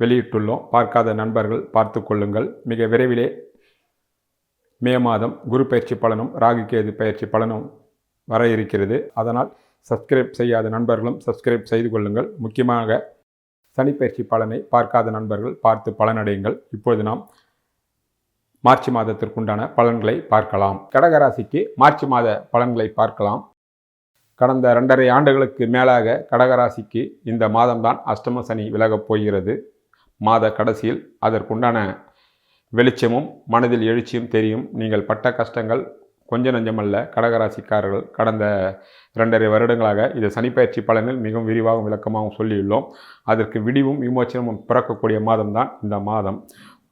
வெளியிட்டுள்ளோம். பார்க்காத நண்பர்கள் பார்த்து கொள்ளுங்கள். மிக விரைவிலே மே மாதம் குரு பயிற்சி பலனும் ராகு கேது பயிற்சி பலனும் வர இருக்கிறது. அதனால் சப்ஸ்கிரைப் செய்யாத நண்பர்களும் சப்ஸ்கிரைப் செய்து கொள்ளுங்கள். முக்கியமாக சனிப்பயிற்சி பலனை பார்க்காத நண்பர்கள் பார்த்து பலனடையுங்கள். இப்பொழுது நாம் மார்ச் மாதத்திற்குண்டான பலன்களை பார்க்கலாம். கடகராசிக்கு மார்ச் மாத பலன்களை பார்க்கலாம். கடந்த ரெண்டரை ஆண்டுகளுக்கு மேலாக கடகராசிக்கு இந்த மாதம்தான் அஷ்டம சனி விலகப் போகிறது. மாத கடைசியில் அதற்குண்டான வெளிச்சமும் மனதில் எழுச்சியும் தெரியும். நீங்கள் பட்ட கஷ்டங்கள் கொஞ்ச நஞ்சமல்ல. கடகராசிக்காரர்கள் கடந்த இரண்டரை வருடங்களாக இதை சனிப்பயிற்சி பலனில் மிகவும் விரிவாகவும் விளக்கமாகவும் சொல்லியுள்ளோம். அதற்கு விடிவும் விமோச்சனமும் பிறக்கக்கூடிய மாதம்தான் இந்த மாதம்.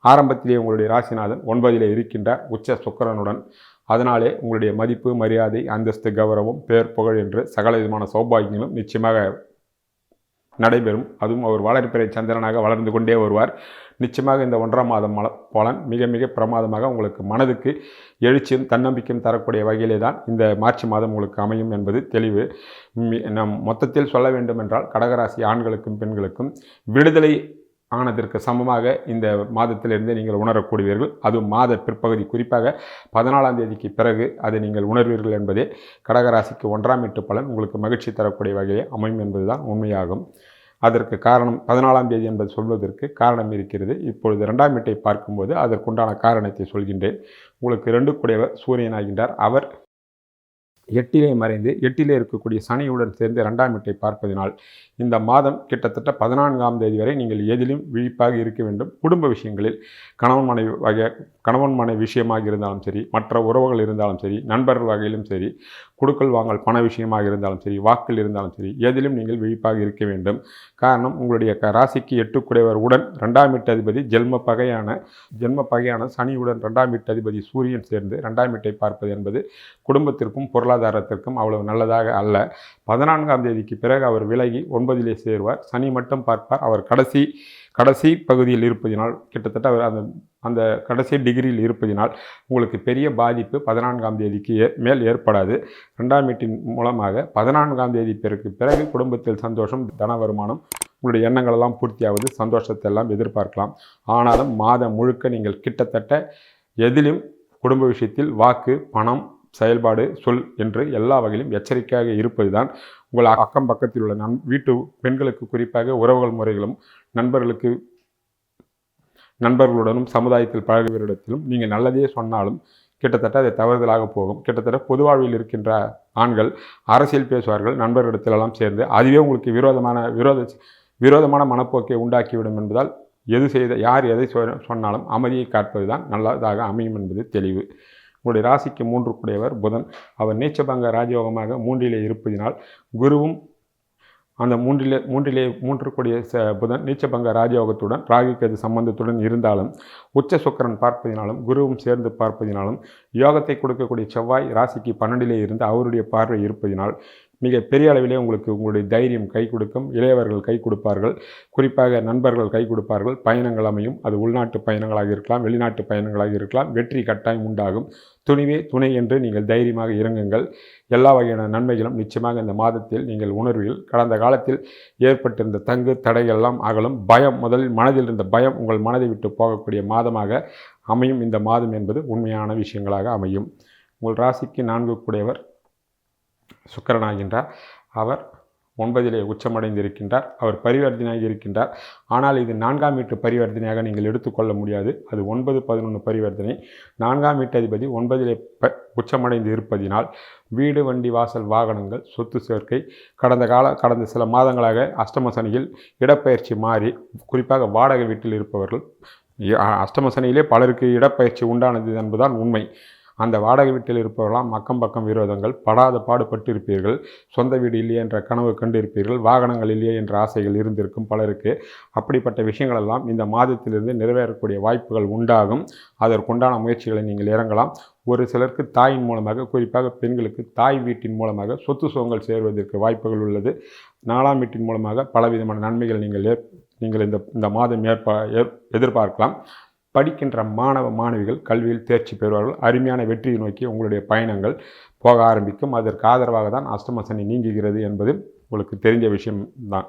ஆரம்பத்திலே உங்களுடைய ராசிநாதன் ஒன்பதிலே இருக்கின்ற உச்ச சுக்கரனுடன் அதனாலே உங்களுடைய மதிப்பு மரியாதை அந்தஸ்து கௌரவம் பேர் புகழ் என்று சகல விதமான சௌபாகியங்களும் நிச்சயமாக நடைபெறும். அதுவும் அவர் வளர்ப்பிறை சந்திரனாக வளர்ந்து கொண்டே வருவார். நிச்சயமாக இந்த ஒன்றாம் மாதம் மல பலன் மிக மிக பிரமாதமாக உங்களுக்கு மனதுக்கு எழுச்சியும் தன்னம்பிக்கையும் தரக்கூடிய வகையிலே தான் இந்த மார்ச் மாதம் உங்களுக்கு அமையும் என்பது தெளிவு. நம் மொத்தத்தில் சொல்ல வேண்டும் என்றால் கடகராசி ஆண்களுக்கும் பெண்களுக்கும் விடுதலை ஆனதற்கு சமமாக இந்த மாதத்திலிருந்து நீங்கள் உணரக்கூடியவர்கள். அதுவும் மாத பிற்பகுதி குறிப்பாக பதினாலாம் தேதிக்கு பிறகு அதை நீங்கள் உணர்வீர்கள் என்பதே கடகராசிக்கு ஒன்றாம் எட்டு பலன். உங்களுக்கு மகிழ்ச்சி தரக்கூடிய வகையை அமையும் என்பதுதான் உண்மையாகும். அதற்கு காரணம் பதினாலாம் தேதி என்பது சொல்வதற்கு காரணம் இருக்கிறது. இப்பொழுது ரெண்டாம் வீட்டை பார்க்கும்போது அதற்குண்டான காரணத்தை சொல்கின்றேன். உங்களுக்கு ரெண்டு கூடியவர் சூரியன் ஆகின்றார். அவர் எட்டிலே மறைந்து எட்டிலே இருக்கக்கூடிய சனியுடன் சேர்ந்து ரெண்டாம் வீட்டை பார்ப்பதினால் இந்த மாதம் கிட்டத்தட்ட பதினான்காம் தேதி வரை நீங்கள் எதிலும் விழிப்பாக இருக்க வேண்டும். குடும்ப விஷயங்களில் கணவன் மனைவி வகை கணவன் மனை விஷயமாக இருந்தாலும் சரி மற்ற உறவுகள் இருந்தாலும் சரி நண்பர்கள் வகையிலும் சரி கொடுக்கல் வாங்கல் பண விஷயமாக இருந்தாலும் சரி வாக்கில் இருந்தாலும் சரி எதிலும் நீங்கள் விழிப்பாக இருக்க வேண்டும். காரணம் உங்களுடைய க- ராசிக்கு எட்டுக்குடையவர் உடன் ரெண்டாம் வீட்டு அதிபதி ஜென்ம பகையான ஜென்ம பகையான சனியுடன் ரெண்டாம் வீட்டு அதிபதி சூரியன் சேர்ந்து ரெண்டாம் வீட்டை பார்ப்பது என்பது குடும்பத்திற்கும் பொருளாதாரத்திற்கும் அவ்வளவு நல்லதாக அல்ல. பதினான்காம் தேதிக்கு பிறகு அவர் விலகி ஒன்பதிலே சேருவார். சனி மட்டும் பார்ப்பார். அவர் கடைசி கடைசி பகுதியில் இருப்பதினால் கிட்டத்தட்ட அவர் அந்த அந்த கடைசி டிகிரியில் இருப்பதினால் உங்களுக்கு பெரிய பாதிப்பு பதினான்காம் தேதிக்கு ஏ- மேல் ஏற்படாது. ரெண்டாம் வீட்டின் மூலமாக பதினான்காம் தேதி பிறகு பிறகு குடும்பத்தில் சந்தோஷம் தன வருமானம் உங்களுடைய எண்ணங்கள் எல்லாம் பூர்த்தியாவது சந்தோஷத்தை எல்லாம் எதிர்பார்க்கலாம். ஆனாலும் மாதம் முழுக்க நீங்கள் கிட்டத்தட்ட எதிலும் குடும்ப விஷயத்தில் வாக்கு பணம் செயல்பாடு சொல் என்று எல்லா வகையிலும் எச்சரிக்கையாக இருப்பதுதான் உங்கள் அக்கம் பக்கத்தில் உள்ள நம் வீட்டு பெண்களுக்கு குறிப்பாக உறவுகள் முறைகளும் நண்பர்களுக்கு நண்பர்களுடனும் சமுதாயத்தில் பழகுவரிடத்திலும் நீங்கள் நல்லதே சொன்னாலும் கிட்டத்தட்ட அதை தவறுதலாக போகும். கிட்டத்தட்ட பொது வாழ்வில் இருக்கின்ற ஆண்கள் அரசியல் பேசுவார்கள் நண்பர்களிடத்திலெல்லாம் சேர்ந்து அதுவே உங்களுக்கு விரோதமான விரோத விரோதமான மனப்போக்கை உண்டாக்கிவிடும் என்பதால் எது செய்த யார் எதை சொ- சொன்னாலும் அமைதியை காட்பது தான் நல்லதாக அமையும் என்பது தெளிவு. உங்களுடைய ராசிக்கு மூன்று கூடியவர் புதன். அவர் நீச்சபங்க ராஜயோகமாக மூன்றிலே இருப்பதினால் குருவும் அந்த மூன்றிலே மூன்றிலே மூன்று கூடிய ச புதன் நீச்சபங்க ராஜயோகத்துடன் ராகு கேது சம்பந்தத்துடன் இருந்தாலும் உச்ச சுக்கரன் பார்ப்பதினாலும் குருவும் சேர்ந்து பார்ப்பதினாலும் யோகத்தை கொடுக்கக்கூடிய செவ்வாய் ராசிக்கு பன்னெண்டிலே இருந்து அவருடைய பார்வை இருப்பதினால் மிக பெரிய அளவிலே உங்களுக்கு உங்களுடைய தைரியம் கை கொடுக்கும். இளையவர்கள் கை கொடுப்பார்கள். குறிப்பாக நண்பர்கள் கை கொடுப்பார்கள். பயணங்கள் அமையும். அது உள்நாட்டு பயணங்களாக இருக்கலாம் வெளிநாட்டு பயணங்களாக இருக்கலாம். வெற்றி கட்டாயம் உண்டாகும். துணிவே துணை என்று நீங்கள் தைரியமாக இறங்குங்கள். எல்லா வகையான நன்மைகளும் நிச்சயமாக இந்த மாதத்தில் நீங்கள் உணர்வில் கடந்த காலத்தில் ஏற்பட்டிருந்த தங்கு தடையெல்லாம் அகலும். பயம் முதலில் மனதில் இருந்த பயம் உங்கள் மனதை விட்டு போகக்கூடிய மாதமாக அமையும். இந்த மாதம் என்பது உண்மையான விஷயங்களாக அமையும். உங்கள் ராசிக்கு நான்கு கூடியவர் சுக்கரனாகின்றார். அவர் ஒன்பதிலே உச்சமடைந்திருக்கின்றார். அவர் பரிவர்த்தனையாக இருக்கின்றார். ஆனால் இது நான்காம் வீட்டு பரிவர்த்தனையாக நீங்கள் எடுத்துக்கொள்ள முடியாது. அது ஒன்பது பதினொன்று பரிவர்த்தனை. நான்காம் வீட்டு அதிபதி ஒன்பதிலே ப உச்சமடைந்து இருப்பதினால் வீடு வண்டி வாசல் வாகனங்கள் சொத்து சேர்க்கை கடந்த கால கடந்த சில மாதங்களாக அஷ்டம சனியில் இடப்பெயர்ச்சி மாறி குறிப்பாக வாடகை வீட்டில் இருப்பவர்கள் அஷ்டம சனியிலே பலருக்கு இடப்பயிற்சி உண்டானது என்பதுதான் உண்மை. அந்த வாடகை வீட்டில் இருப்பவர்களாம் அக்கம் பக்கம் விரோதங்கள் படாத பாடுபட்டு இருப்பீர்கள் சொந்த வீடு இல்லையே என்ற கனவு கண்டிருப்பீர்கள் வாகனங்கள் இல்லையே என்ற ஆசைகள் இருந்திருக்கும் பலருக்கு. அப்படிப்பட்ட விஷயங்களெல்லாம் இந்த மாதத்திலிருந்து நிறைவேறக்கூடிய வாய்ப்புகள் உண்டாகும். அதற்குண்டான முயற்சிகளை நீங்கள் இறங்கலாம். ஒரு சிலருக்கு தாயின் மூலமாக குறிப்பாக பெண்களுக்கு தாய் வீட்டின் மூலமாக சொத்து சுகங்கள் சேர்வதற்கு வாய்ப்புகள் உள்ளது. நாலாம் வீட்டின் மூலமாக பலவிதமான நன்மைகள் நீங்கள் நீங்கள் இந்த இந்த மாதம் ஏற்பா ஏற் எதிர்பார்க்கலாம். படிக்கின்ற மாணவ மாணவிகள் கல்வியில் தேர்ச்சி பெறுவார்கள். அருமையான வெற்றியை நோக்கி உங்களுடைய பயணங்கள் போக ஆரம்பிக்கும். அதற்கு ஆதரவாக தான் அஷ்டம சனி நீங்குகிறது என்பது உங்களுக்கு தெரிஞ்ச விஷயம் தான்.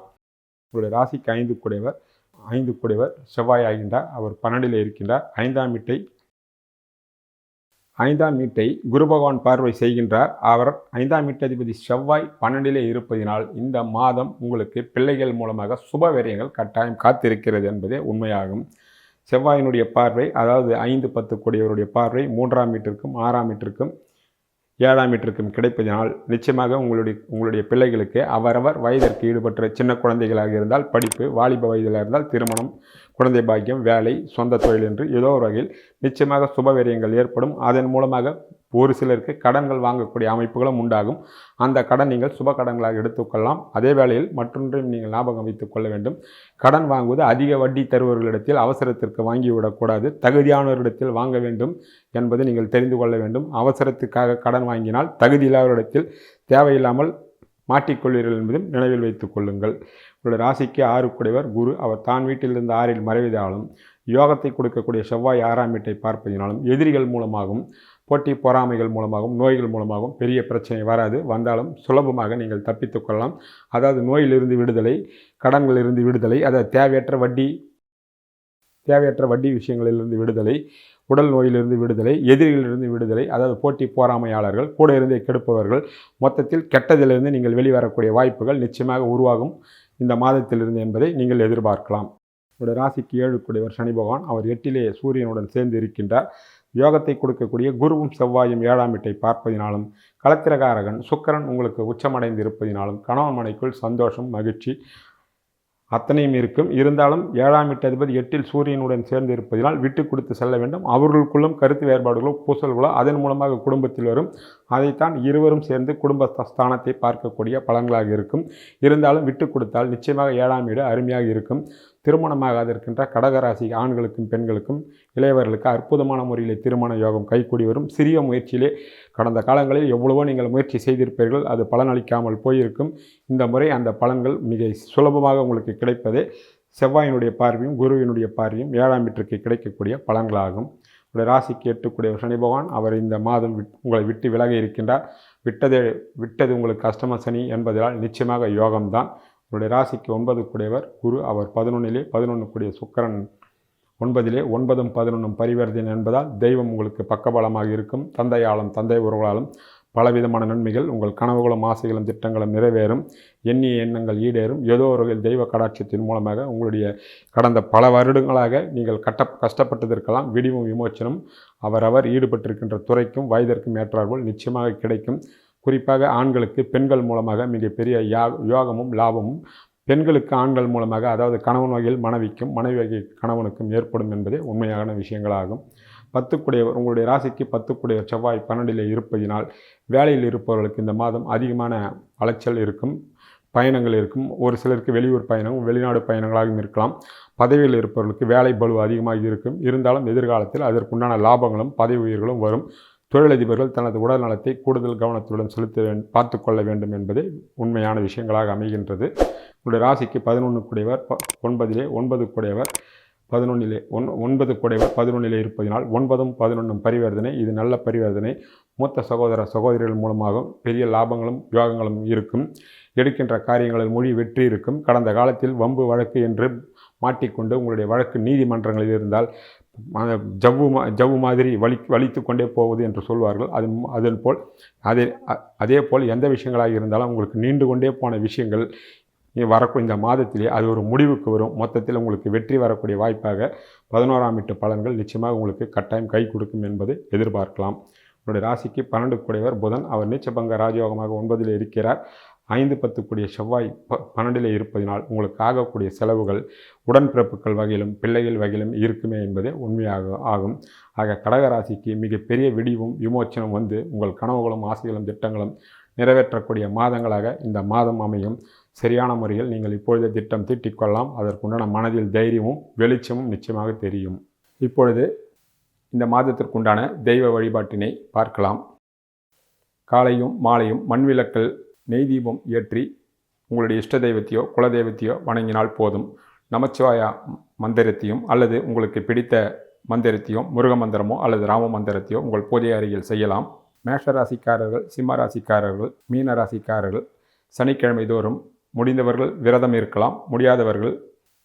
உங்களுடைய ராசிக்கு ஐந்து குடைவர் ஐந்து குடைவர் செவ்வாய் ஆகின்றார். அவர் பன்னெண்டில் இருக்கின்றார். ஐந்தாம் வீட்டை ஐந்தாம் வீட்டை குரு பகவான் பார்வை செய்கின்றார். அவர் ஐந்தாம் வீட்டதிபதி செவ்வாய் பன்னெண்டிலே இருப்பதினால் இந்த மாதம் உங்களுக்கு பிள்ளைகள் மூலமாக சுப விரயங்கள் கட்டாயம் காத்திருக்கிறது என்பதே உண்மையாகும். செவ்வாயினுடைய பார்வை அதாவது ஐந்து பத்து கோடியவருடைய பார்வை மூன்றாம் வீட்டிற்கும் ஆறாம் வீட்டிற்கும் ஏழாம் வீட்டிற்கும் கிடைப்பதனால் நிச்சயமாக உங்களுடைய உங்களுடைய பிள்ளைகளுக்கு அவரவர் வயதிற்கு ஈடுபட்ட சின்ன குழந்தைகளாக இருந்தால் படிப்பு வாலிப வயதில் இருந்தால் திருமணம் குழந்தை பாக்கியம் வேலை சொந்த தொழில் என்று ஏதோ ஒரு வகையில் நிச்சயமாக சுபவீரியங்கள் ஏற்படும். அதன் மூலமாக ஒரு சிலருக்கு கடன்கள் வாங்கக்கூடிய அமைப்புகளும் உண்டாகும். அந்த கடன் நீங்கள் சுப கடன்களாக எடுத்துக்கொள்ளலாம். அதே வேளையில் மற்றொன்றையும் நீங்கள் ஞாபகம் வைத்துக் கொள்ள வேண்டும். கடன் வாங்குவது அதிக வட்டி தருபவர்களிடத்தில் அவசரத்திற்கு வாங்கிவிடக்கூடாது தகுதியானவரிடத்தில் வாங்க வேண்டும் என்பதை நீங்கள் தெரிந்து கொள்ள வேண்டும். அவசரத்துக்காக கடன் வாங்கினால் தகுதி இல்லாதவரிடத்தில் தேவையில்லாமல் மாட்டிக்கொள்வீர்கள் என்பதும் நினைவில் வைத்துக் கொள்ளுங்கள். உங்களுடைய ராசிக்கு ஆறு குடைவர் குரு. அவர் தான் வீட்டிலிருந்து ஆறில் மறைவதாலும் யோகத்தை கொடுக்கக்கூடிய செவ்வாய் ஆறாம் வீட்டை பார்ப்பதினாலும் எதிரிகள் மூலமாகவும் போட்டி பொறாமைகள் மூலமாகவும் நோய்கள் மூலமாகவும் பெரிய பிரச்சனை வராது. வந்தாலும் சுலபமாக நீங்கள் தப்பித்து கொள்ளலாம். அதாவது நோயிலிருந்து விடுதலை கடன்களிலிருந்து விடுதலை அதாவது தேவையற்ற வட்டி தேவையற்ற வட்டி விஷயங்களிலிருந்து விடுதலை உடல் நோயிலிருந்து விடுதலை எதிரிகளிலிருந்து விடுதலை அதாவது போட்டி போராமையாளர்கள் கூட இருந்தே கெடுப்பவர்கள் மொத்தத்தில் கெட்டதிலிருந்து நீங்கள் வெளிவரக்கூடிய வாய்ப்புகள் நிச்சயமாக உருவாகும் இந்த மாதத்திலிருந்து என்பதை நீங்கள் எதிர்பார்க்கலாம். உங்களுடைய ராசிக்கு ஏழுக்குடையவர் சனி பகவான் அவர் எட்டிலே சூரியனுடன் சேர்ந்து இருக்கின்றார். யோகத்தை கொடுக்கக்கூடிய குருவும் செவ்வாயும் ஏழாம் வீட்டை பார்ப்பதினாலும் களத்திரகாரகன் சுக்கரன் உங்களுக்கு உச்சமடைந்து இருப்பதினாலும் கணவன் மனைக்குள் சந்தோஷம் மகிழ்ச்சி அத்தனையும் இருக்கும். இருந்தாலும் ஏழாம் எட்டு அதிபதி எட்டில் சூரியனுடன் சேர்ந்து இருப்பதினால் விட்டு கொடுத்து செல்ல வேண்டும். அவர்களுக்குள்ளும் கருத்து வேறுபாடுகளோ பூசல்களோ அதன் மூலமாக குடும்பத்தில் வரும் அதைத்தான் இருவரும் சேர்ந்து குடும்ப ஸ்தானத்தை பார்க்கக்கூடிய பலன்களாக இருக்கும். இருந்தாலும் விட்டு கொடுத்தால் நிச்சயமாக ஏழாம் வீடு அருமையாக இருக்கும். திருமணமாகாது இருக்கின்ற கடகராசி ஆண்களுக்கும் பெண்களுக்கும் இளையவர்களுக்கு அற்புதமான முறையில் திருமண யோகம் கைக்கூடி வரும். சிறிய முயற்சியிலே கடந்த காலங்களில் எவ்வளவோ நீங்கள் முயற்சி செய்திருப்பீர்கள். அது பலனளிக்காமல் போயிருக்கும். இந்த முறை அந்த பலன்கள் மிக சுலபமாக உங்களுக்கு கிடைப்பதே செவ்வாயினுடைய பார்வையும் குருவினுடைய பார்வையும் ஏழாம் வீட்டிற்கு கிடைக்கக்கூடிய பலன்களாகும். உடைய ராசிக்கு எட்டுக்கூடிய சனி பகவான் அவர் இந்த மாதம் உங்களை விட்டு விலக இருக்கின்றார். விட்டதே விட்டது உங்களுக்கு கஷ்டம சனி என்பதால் நிச்சயமாக யோகம்தான் உங்களுடைய ராசிக்கு ஒன்பது கூடியவர் குரு அவர் பதினொன்னிலே பதினொன்று கூடிய சுக்கரன் ஒன்பதிலே ஒன்பதும் பதினொன்றும் பரிவர்த்தனை என்பதால் தெய்வம் உங்களுக்கு பக்கபலமாக இருக்கும். தந்தையாலும் தந்தை உறவுகளாலும் பலவிதமான நன்மைகள். உங்கள் கனவுகளும் ஆசைகளும் திட்டங்களும் நிறைவேறும். எண்ணிய எண்ணங்கள் ஈடேறும். ஏதோ ஒரு தெய்வ கடாட்சியத்தின் மூலமாக உங்களுடைய கடந்த பல வருடங்களாக நீங்கள் கட்ட கஷ்டப்பட்டதற்கெல்லாம் விடிவும் விமோச்சனம் அவரவர் ஈடுபட்டிருக்கின்ற துறைக்கும் வயதிற்கும் ஏற்றார்கள் நிச்சயமாக கிடைக்கும். குறிப்பாக ஆண்களுக்கு பெண்கள் மூலமாக மிகப்பெரிய யா யோகமும் லாபமும் பெண்களுக்கு ஆண்கள் மூலமாக அதாவது கணவன் வகையில் மனைவிக்கும் மனைவி வகை கணவனுக்கும் ஏற்படும் என்பதே உண்மையான விஷயங்களாகும். பத்துக்குடையவர் உங்களுடைய ராசிக்கு பத்துக்குடையவர் செவ்வாய் பன்னெண்டில் இருப்பதினால் வேலையில் இருப்பவர்களுக்கு இந்த மாதம் அதிகமான அலைச்சல் இருக்கும் பயணங்கள் இருக்கும். ஒரு சிலருக்கு வெளியூர் பயணம் வெளிநாடு பயணங்களாகவும் இருக்கலாம். பதவியில் இருப்பவர்களுக்கு வேலை பலு அதிகமாக இருக்கும். இருந்தாலும் எதிர்காலத்தில் அதற்குண்டான லாபங்களும் பதவி உயர்களும் வரும். தொழிலதிபர்கள் தனது உடல் நலத்தை கூடுதல் கவனத்துடன் செலுத்த வே பார்த்து கொள்ள வேண்டும் என்பதே உண்மையான விஷயங்களாக அமைகின்றது. உங்களுடைய ராசிக்கு பதினொன்று குடையவர் ஒன்பதிலே ஒன்பது கூடியவர் பதினொன்னிலே ஒன் ஒன்பது குடைவர் பதினொன்னிலே இருப்பதினால் ஒன்பதும் பதினொன்றும் பரிவர்த்தனை. இது நல்ல பரிவர்த்தனை. மூத்த சகோதர சகோதரிகள் மூலமாகவும் பெரிய லாபங்களும் யோகங்களும் இருக்கும். எடுக்கின்ற காரியங்களில் மொழி வெற்றி இருக்கும். கடந்த காலத்தில் வம்பு வழக்கு என்று மாட்டிக்கொண்டு உங்களுடைய வழக்கு நீதிமன்றங்களில் இருந்தால் ஜவ்வு மா ஜவ்வு மாதிரி வலி வலித்து கொண்டே போவது என்று சொல்வார்கள். அது அதன் போல் அதே அதே போல் எந்த விஷயங்களாக இருந்தாலும் உங்களுக்கு நீண்டு கொண்டே போன விஷயங்கள் வரக்கூடிய இந்த மாதத்திலே அது ஒரு முடிவுக்கு வரும். மொத்தத்தில் உங்களுக்கு வெற்றி வரக்கூடிய வாய்ப்பாக பதினோராம் வீட்டு பலன்கள் நிச்சயமாக உங்களுக்கு கட்டாயம் கை கொடுக்கும் என்பதை எதிர்பார்க்கலாம். உங்களுடைய ராசிக்கு பன்னெண்டு கூடியவர் புதன். அவர் நீச்சபங்க ராஜயோகமாக ஒன்பதில் இருக்கிறார். ஐந்து பத்துக்குடிய செவ்வாய் ப பன்னெண்டில் இருப்பதினால் உங்களுக்கு ஆகக்கூடிய செலவுகள் உடன்பிறப்புகள் வகையிலும் பிள்ளைகள் வகையிலும் இருக்குமே என்பதே உண்மையாக ஆகும். ஆக கடகராசிக்கு மிகப்பெரிய விடிவும் விமோச்சனம் வந்து உங்கள் கனவுகளும் ஆசைகளும் திட்டங்களும் நிறைவேற்றக்கூடிய மாதங்களாக இந்த மாதம் அமையும். சரியான முறையில் நீங்கள் இப்பொழுதே திட்டம் தீட்டிக்கொள்ளலாம் அதற்குண்டான மனதில் தைரியமும் வெளிச்சமும் நிச்சயமாக தெரியும். இப்பொழுது இந்த மாதத்திற்குண்டான தெய்வ வழிபாட்டினை பார்க்கலாம். காலையும் மாலையும் மண்விளக்கல் நெய் தீபம் ஏற்றி உங்களுடைய இஷ்ட தெய்வத்தையோ குல தெய்வத்தையோ வணங்கினால் போதும். நமச்சிவாயா மந்திரத்தையும் அல்லது உங்களுக்கு பிடித்த மந்திரத்தையும் முருக மந்திரமோ அல்லது ராம மந்திரத்தையோ உங்கள் பூஜை அறையில் செய்யலாம். மேஷராசிக்காரர்கள் சிம்ம ராசிக்காரர்கள் மீன ராசிக்காரர்கள் சனிக்கிழமை தோறும் முடிந்தவர்கள் விரதம் இருக்கலாம். முடியாதவர்கள்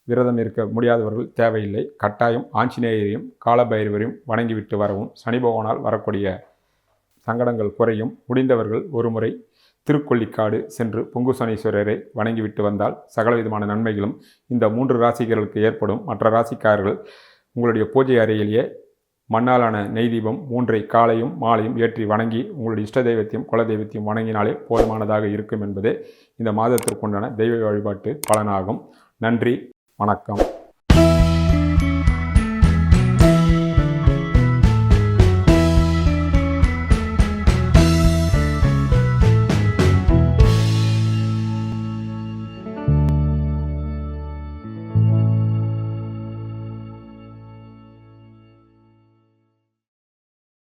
விரதம் இருக்க முடியாதவர்கள் தேவையில்லை. கட்டாயம் ஆஞ்சநேயரையும் காலபைரவரையும் வணங்கிவிட்டு வரவும் சனி பகவானால் வரக்கூடிய சங்கடங்கள் குறையும். முடிந்தவர்கள் ஒருமுறை திருக்கொள்ளிக்காடு சென்று பொங்கு சனீஸ்வரரை வணங்கிவிட்டு வந்தால் சகலவிதமான நன்மைகளும் இந்த மூன்று ராசிகர்களுக்கு ஏற்படும். மற்ற ராசிக்காரர்கள் உங்களுடைய பூஜை அறையிலேயே மண்ணாலான நெய் தீபம் மூன்றை காலையும் மாலையும் ஏற்றி வணங்கி உங்களுடைய இஷ்ட தெய்வத்தையும் குல தெய்வத்தையும் வணங்கினாலே போதுமானதாக இருக்கும் என்பதே இந்த மாதத்திற்குண்டான தெய்வ வழிபாட்டு பலனாகும். நன்றி வணக்கம்.